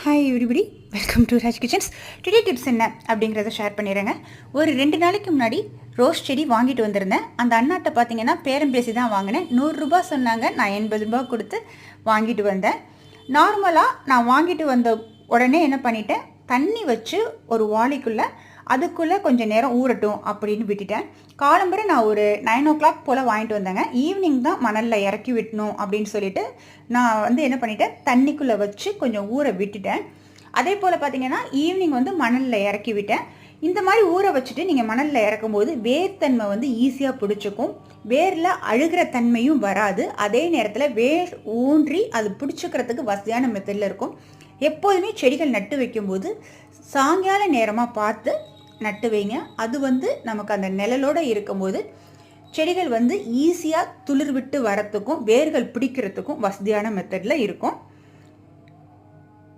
Hi everybody welcome to Raj kitchens today tips என்ன அப்படிங்கிறத share பண்ணிடுறேங்க. ஒரு ரெண்டு நாளைக்கு முன்னாடி ரோஸ் செடி வாங்கிட்டு வந்திருந்தேன். அந்த அண்ணாட்ட பார்த்தீங்கன்னா பேரம் பேசி தான் வாங்கினேன். நூறுரூபா சொன்னாங்க. நான் எண்பது ரூபா கொடுத்து வாங்கிட்டு வந்தேன். நார்மலாக நான் வாங்கிட்டு வந்த உடனே என்ன பண்ணிட்டேன்? தண்ணி வச்சு ஒரு வாளிக்குள்ளே அதுக்குள்ளே கொஞ்சம் நேரம் ஊறட்டும் அப்படின்னு விட்டுட்டேன். காலம்பரை நான் ஒரு நைன் ஓ கிளாக் போல் வாங்கிட்டு வந்தேங்க. ஈவினிங் தான் மணலில் இறக்கி விட்டணும் அப்படின்னு சொல்லிட்டு நான் வந்து என்ன பண்ணிட்டேன்? தண்ணிக்குள்ளே வச்சு கொஞ்சம் ஊற விட்டுட்டேன். அதே போல் பார்த்தீங்கன்னா ஈவினிங் வந்து மணலில் இறக்கி விட்டேன். இந்த மாதிரி ஊற வச்சுட்டு நீங்கள் மணலில் இறக்கும்போது வேர்த்தன்மை வந்து ஈஸியாக பிடிச்சிக்கும். வேரில் அழுகிற தன்மையும் வராது. அதே நேரத்தில் வேர் ஊன்றி அது பிடிச்சிக்கிறதுக்கு வசதியான மெத்தடில் இருக்கும். எப்போதுமே செடிகள் நட்டு வைக்கும்போது சாயங்கால நேரமாக பார்த்து நட்டு வைங்க. அது வந்து நமக்கு அந்த நிழலோடு இருக்கும்போது செடிகள் வந்து ஈஸியாக துளிர் விட்டு வரத்துக்கும் வேர்கள் பிடிக்கிறதுக்கும் வசதியான மெத்தடில் இருக்கும்.